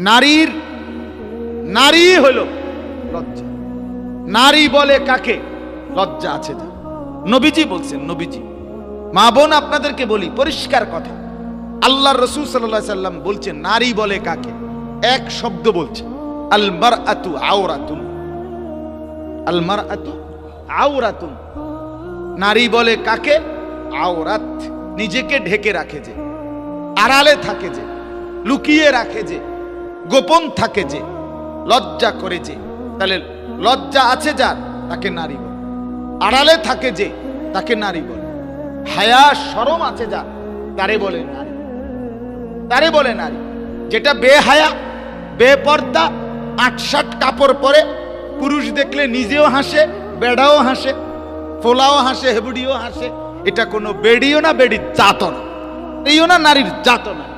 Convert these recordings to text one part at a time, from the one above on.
নারীর, নারী হলো লজ্জা। নারী বলে কাকে? লজ্জা আছে যা নবীজি বলছেন, নবীজি, মা বোন আপনাদেরকে বলি, পরিষ্কার কথা। আল্লাহ রসুল সাল্লাহ সাল্লাম বলছেন, নারী বলে কাকে? এক শব্দ বলছে আলমার আতু আওরাতুন। আলমার আতু আওরাতুন। নারী বলে কাকে? আওরাত। নিজেকে ঢেকে রাখে যে, আড়ালে থাকে যে, লুকিয়ে রাখে যে গোপন থাকে যে, লজ্জা করে যে, তাহলে লজ্জা আছে যার, তাকে নারী বলে। আড়ালে থাকে যে, তাকে নারী বলে। হায়া সরম আছে যার, তারে বলে নারী। তারে বলে নারী। যেটা বেহায়া, বেপর্দা, আটসাট কাপড় পরে, পুরুষ দেখলে নিজেও হাসে, বেড়াও হাসে, ফোলাও হাসে, হেবুডিও হাসে, এটা কোনো বেডিও না, বেডির জাত না। এইও না, নারীর জাত না।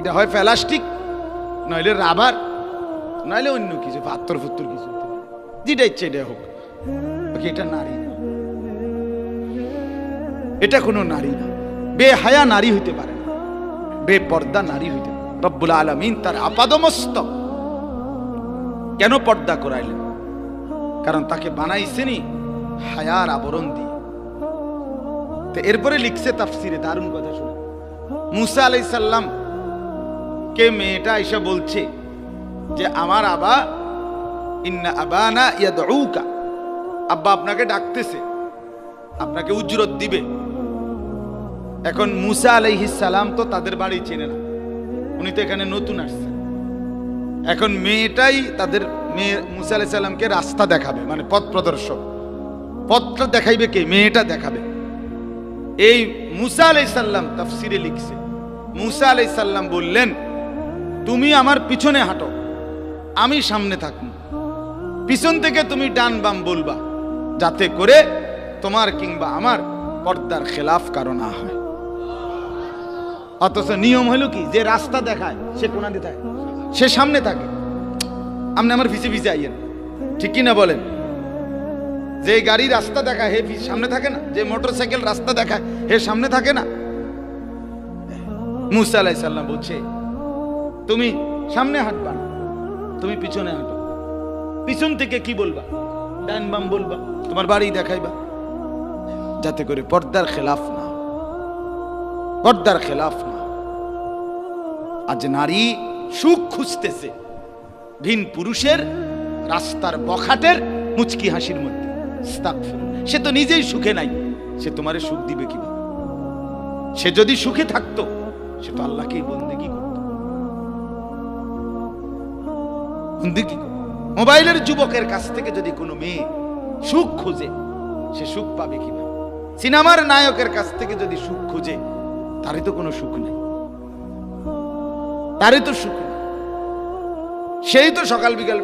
এটা হয় প্লাস্টিক নইলে রাবার, নইলে অন্য কিছু পাত্তর ফুত্তর কিছু। যেটা ইচ্ছে এটা হোক। এটা নারী না। এটা কোনো নারী না। বেহায়া নারী হইতে পারে না। বেপর্দা নারী হইতে পারে রব্বুল আলমিন তার আপাদমস্তক কেন পর্দা করাইলেন? কারণ তাকে বানাইছেনি হায়ার আবরণ দিয়ে। তো এরপরে লিখছে তাফসিরে দারুণ কথা শুনে। মুসা আলাই সাল্লাম কে মেয়েটা এসে বলছে যে, আমার আবা, ইন্না আবানা ইয়াদউকা। আব্বা আপনাকে ডাকতেছে, আপনাকে উজরত দিবে। এখন মুসা সালাম তো তাদের বাড়ি চেনে না। উনি তো এখানে নতুন আসছেন। এখন মেয়েটাই তাদের মেয়ে মুসা সালামকে রাস্তা দেখাবে মানে পথ প্রদর্শক। পথটা দেখাইবে কে? মেয়েটা দেখাবে। এই মুসা আলাইহিস সাল্লাম তাফসিরে লিখছে। মুসা আলাইহিস সাল্লাম বললেন তুমি আমার পিছনে হাঁটো। আমি সামনে থাকব। পিছন থেকে তুমি ডান বাম বলবা, যাতে করে তোমার কিংবা আমার পর্দার খেলাফ কারও না হয়। অথচ নিয়ম হলো কি, যে রাস্তা দেখায়, সে কোনা দিয়ে থাকে সে সামনে থাকে। আপনি আমার পিছে পিছে আইয়েন। ঠিক কি না বলেন? যে গাড়ি রাস্তা দেখায়, হে সামনে থাকে না? যে মোটর সাইকেল রাস্তা দেখায়, হে সামনে থাকে না? মুসা আলাইসাল্লাম বলছে তুমি সামনে হাঁটবা না। তুমি পিছনে হাঁটো। পিছন থেকে কি বলবা? ডান বাম বলবা। তোমার বাড়ি দেখাইবা। যাতে করে পর্দার খেলাফ না পর্দার খেলাফ না আজ নারী সুখ খুঁজতেছে। ভিন পুরুষের রাস্তার বখাটের মুচকি হাসির মধ্যে। সে তো নিজেই সুখে নাই। সে তোমারে সুখ দিবে কীভাবে? সে যদি সুখে থাকতো, সে তো আল্লাহকেই বন্দেগি করত। মোবাইলের যুবকের কাছ থেকে যদি কোনো মেয়ে সুখ খুঁজে, সে সুখ পাবে কিনা? সিনেমার নায়কের কাছ থেকে যদি সুখ খুঁজে, তারই তো কোনো সুখ নেই। তারই তো সুখ নেই। সেই তো সকাল বিকাল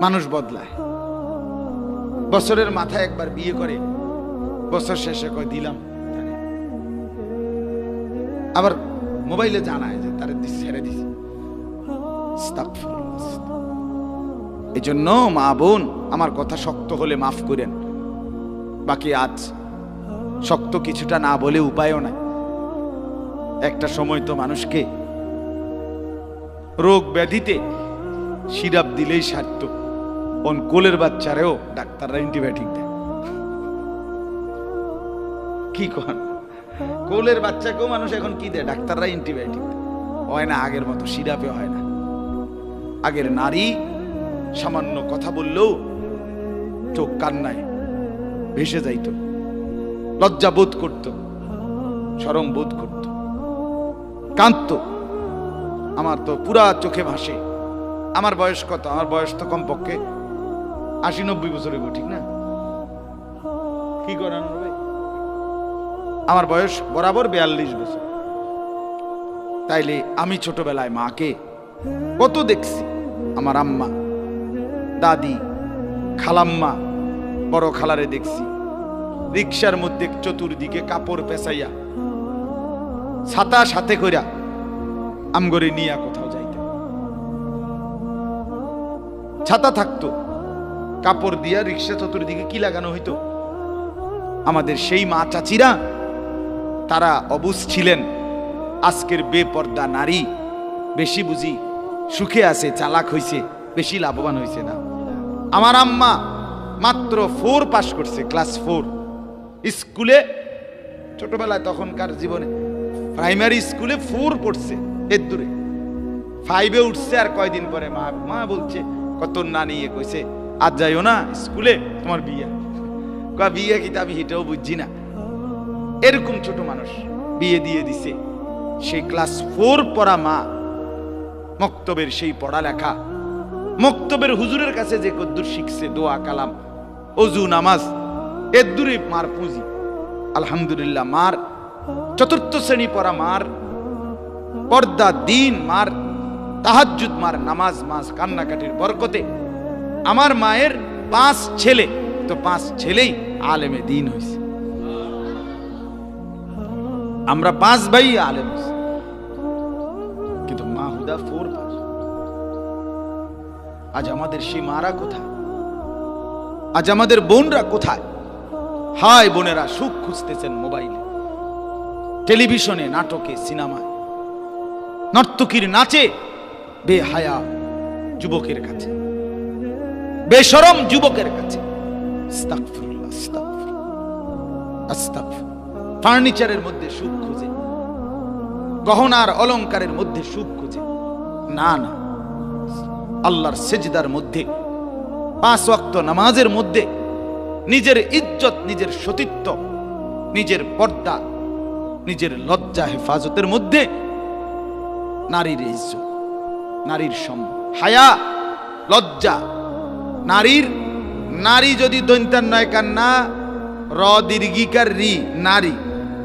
মানুষ বদলায়। বছরের মাথায় একবার বিয়ে করে, বছর শেষে কয়, দিলাম আবার মোবাইলে জানায় যে তারে ছেড়ে দিছে আস্তাগফিরুল্লাহ, আস্তাগফিরুল্লাহ। এই জন্য মা বোন আমার কথা শক্ত হলে মাফ করেন। বাকি আজ শক্ত কিছুটা না বলে উপায়ও নাই। একটা সময় তো মানুষকে রোগ ব্যাধিতে সিরাপ দিলেই সারত। অন কোলের বাচ্চারেও ডাক্তাররা অ্যান্টিবায়োটিক দেয়। কি কন? কোলের বাচ্চাকেও মানুষ এখন কি দেয়? ডাক্তাররা অ্যান্টিবায়োটিক দেয়। হয় না আগের মতো সিরাপে হয় না। আগের নারী সামান্য কথা বললেও চোখ কান্নায় ভেসে যাইত। লজ্জা বোধ করত সরম বোধ করত। কাঁদত আমার তো পুরা চোখে ভাসে। আমার বয়স কত? আমার বয়স তো কমপক্ষে আশি নব্বই বছরের গো, ঠিক না? কি করান আমার বয়স বরাবর বিয়াল্লিশ বছর। তাইলে আমি ছোটবেলায় মাকে কত দেখছি? আমার আম্মা, দাদি, খালাম্মা, বড় খালারে দেখছি। রিক্সার মধ্যে চতুর্দিকে কাপড় পেঁচাইয়া, ছাতা সাথে কইরা আমগরে নিয়া কোথাও যাইতে। ছাতা থাকতো, কাপড় দিয়া রিক্সা চতুর্দিকে কি লাগানো হইতো? আমাদের সেই মা চাচিরা, তারা অবুজ ছিলেন, আজকের বেপর্দা নারী, বেশি বুঝি সুখে আছে, চালাক হইছে, বেশি লাভবান হইছে না। আমার আম্মা মাত্র ফোর পাস করছে ক্লাস ফোর স্কুলে, ছোটবেলায় তখনকার জীবনে প্রাইমারি স্কুলে ফোর পড়ছে, এর দূরে। ফাইভে উঠছে আর কয়দিন পরে মা মা বলছে, কত না নিয়ে কইছে আর যাইও না স্কুলে, তোমার বিয়ে। কয়, বিয়ে কি আমি হেঁটেও বুঝছি না। এরকম ছোট মানুষ বিয়ে দিয়ে দিছে। সেই ক্লাস ফোর পড়া মা মক্তবের সেই পড়ালেখা, মক্তবের হুজুরের কাছে যে কদ্দুর শিখছে, দোয়া, কালাম, অজু, নামাজ, এর দূরে মার পুঁজি। আলহামদুলিল্লাহ মার, চতুর্থ শ্রেণি পড়া মার, পর্দা, দিন মার, তাহাজ্জুদ মার, নামাজ মাস, কান্নাকাটির বরকতে। আমার মায়ের পাঁচ ছেলে, তো পাঁচ ছেলেই আলেমে দিন হয়েছে আমরা পাঁচ ভাই আলেম হইছি। আজ আমাদের সেই মারা কোথায়? আজ আমাদের বোনরা কোথায়? হায় বোনেরা, সুখ খুঁজতেছেন মোবাইলে, টেলিভিশনে, নাটকে, সিনেমায়। নর্তকীর নাচে, বেহায়া যুবকের কাছে। বেশরম যুবকের কাছে। ফার্নিচারের মধ্যে সুখ খুঁজে। গহনার অলংকারের মধ্যে সুখ খুঁজে। না না। আল্লাহর সেজদার মধ্যে, পাঁচ ওয়াক্ত নামাজের মধ্যে নিজের ইজ্জত, নিজের সতীত্ব, নিজের পর্দা, নিজের লজ্জা, হেফাজতের মধ্যে নারীর ইজ্জত, নারীর সম, হায়া, লজ্জা। নারীর, নারী যদি দৈন্তার নয় কান্না র দীর্ঘিকার রি নারী,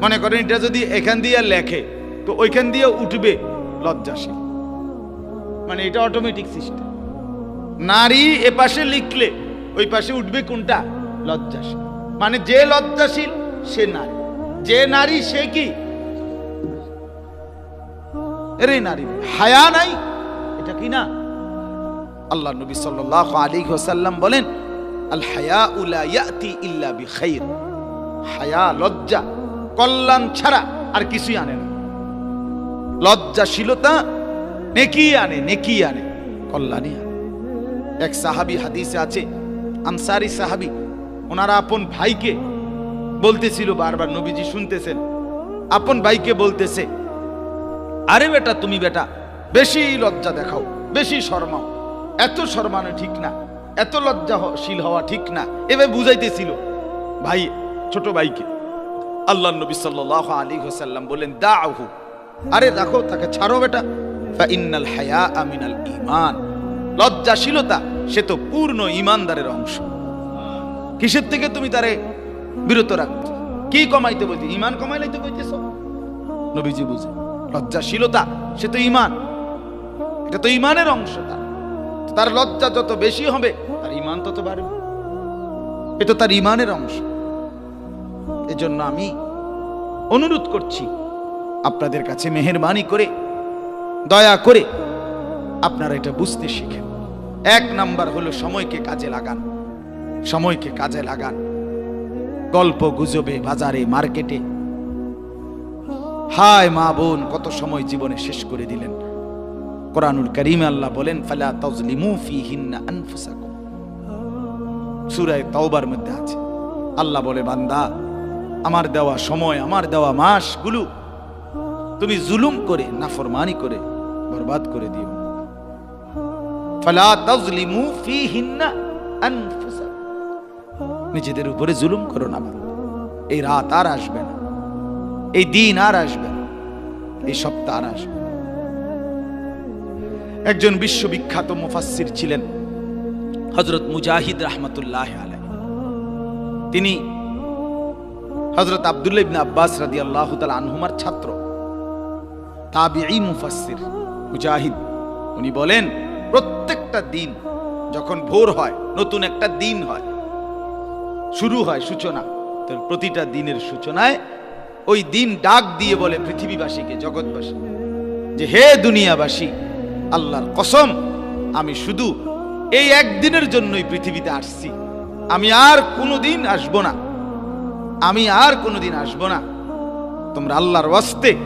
মনে করেন এটা যদি এখান দিয়ে লেখে, তো ওইখান দিয়ে উঠবে লজ্জাশীল। মানে এটা অটোমেটিক সিস্টেম নারী এ পাশে লিখলে, ওই পাশে উঠবে কোনটা? লজ্জাশীল। মানে যে লজ্জাশীল, সে নারী। যে নারী, সে কি? এরে নারী, হায়া নাই? এটা কি না? আল্লাহ নবী সাল্লাল্লাহু আলাইহি ওয়াসাল্লাম বলেন, আল হায়া উলা ইয়াতি ইল্লা বিখাইর। হায়া, লজ্জা, কল্যাণ ছাড়া আর কিছুই আনে না। লজ্জাশীলতা নেকি আনে নেকি আনে, কল্যাণই আনে। এক সাহাবী হাদিসে আছে আনসারি সাহাবি, ওনারা আপন ভাইকে বলতেছিল বারবার, নবীজি শুনতেছেন। আপন ভাইকে বলতেছে, আরে বেটা, তুমি বেটা, বেশি লজ্জা দেখাও, বেশি শর্মাও। এত শর্মানো ঠিক না, এত লজ্জাশীল হওয়া ঠিক না। এভাবে বুঝাইতেছিল ভাই, ছোট ভাইকে। আল্লাহ নবী সাল্লাহ আলী হোসাল্লাম বললেন দাহু আরে দেখো তাকে ছাড়ো বেটা। ইন্নাল হায়া আমিনাল ইমান লজ্জাশীলতা, সে তো পূর্ণ ইমানদারের অংশ। কিসের থেকে তুমি তারে বিরত রাখতে কি কমাইতে বলতে? ইমান কমাইলাইতে বলতেছ নবীজি বুঝে। লজ্জাশীলতা, সে তো ইমান। এটা তো ইমানের অংশ তার তার লজ্জা যত বেশি হবে, তার ইমান তত বাড়বে। এটা তার ইমানের অংশ। এজন্য আমি অনুরোধ করছি, আপনাদের কাছে মেহরবানি করে, দয়া করে আপনারা এটা বুঝতে শিখেন। এক নাম্বার হলো সময়কে কাজে লাগান। সময়কে কাজে লাগান। গল্প গুজবে বাজারে, মার্কেটে। হায় মা বোন, কত সময় জীবনে শেষ করে দিলেন। কোরআনুল করিম আল্লাহ বলেন, ফালা তাজলিমু ফিহিন্না আনফুসাকুম। সূরায়ে তাওবার মধ্যে আছে। আল্লাহ বলে, বান্দা, আমার দেওয়া সময়, আমার দেওয়া মাসগুলো তুমি জুলুম করে, নাফরমানি করে, বরবাদ করে দিও নিজেদের উপরে জুলুম করো না। এই রাত আর আসবে না। এই দিন আর আসবে না। এই সপ্তাহ আর আসবে। একজন বিশ্ববিখ্যাত মুফাসসির ছিলেন হজরত মুজাহিদ রহমতুল্লাহ আলাই তিনি হজরত আবদুল্লাহ ইবনে আব্বাস রাদিয়াল্লাহু তাআলা আনহুমার ছাত্র। তাবিঈ মুফাসসির মুজাহিদ। উনি বলেন প্রত্যেকটা দিন যখন ভোর হয়, নতুন একটা দিন হয়, শুরু হয় সূচনা। তো প্রতিটা দিনের সূচনায় ওই দিন ডাক দিয়ে বলে পৃথিবীবাসীকে, জগৎবাসী, যে হে দুনিয়াবাসী, আল্লাহর কসম, আমি শুধু এই একদিনের জন্যই পৃথিবীতে আসছি। আমি আর কোনোদিন আসব না। আমি আর কোনোদিন আসব না। তোমরা আল্লাহর ওয়াস্তে